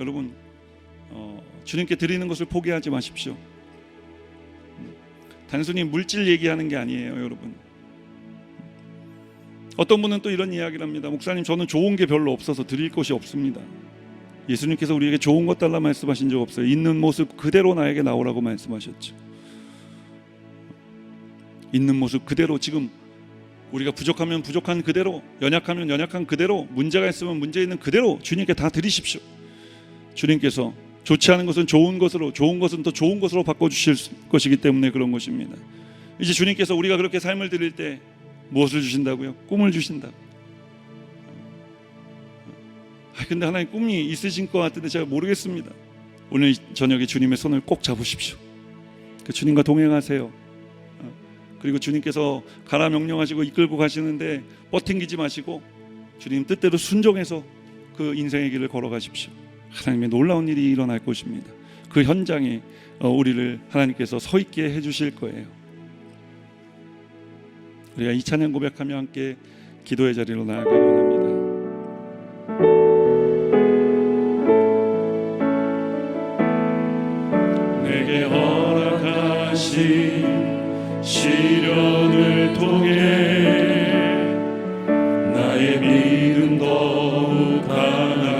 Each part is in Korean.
여러분 어, 주님께 드리는 것을 포기하지 마십시오. 음, 단순히 물질 얘기하는 게 아니에요, 여러분. 어떤 분은 또 이런 이야기를 합니다. 목사님, 저는 좋은 게 별로 없어서 드릴 것이 없습니다. 예수님께서 우리에게 좋은 것 달라 말씀하신 적 없어요. 있는 모습 그대로 나에게 나오라고 말씀하셨죠. 있는 모습 그대로 지금 우리가 부족하면 부족한 그대로, 연약하면 연약한 그대로, 문제가 있으면 문제 있는 그대로 주님께 다 드리십시오. 주님께서 좋지 않은 것은 좋은 것으로, 좋은 것은 더 좋은 것으로 바꿔 주실 것이기 때문에 그런 것입니다. 이제 주님께서 우리가 그렇게 삶을 드릴 때 무엇을 주신다고요? 꿈을 주신다. 아, 근데 하나님 꿈이 있으신 것 같은데 제가 모르겠습니다. 오늘 저녁에 주님의 손을 꼭 잡으십시오. 그 주님과 동행하세요. 어, 그리고 주님께서 가라 명령하시고 이끌고 가시는데 버팅기지 마시고 주님 뜻대로 순종해서 그 인생의 길을 걸어가십시오. 하나님의 놀라운 일이 일어날 것입니다. 그 현장에 어, 우리를 하나님께서 서 있게 해 주실 거예요. 우리가 이 찬양 고백하며 함께 기도의 자리로 나아가기 원합니다. 내게 허락하신 시련을 통해 나의 믿음 더욱 강하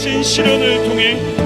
허락하신 시련을 통해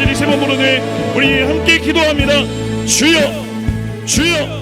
간절히 세번 부르네 우리 함께 기도합니다. 주여 주여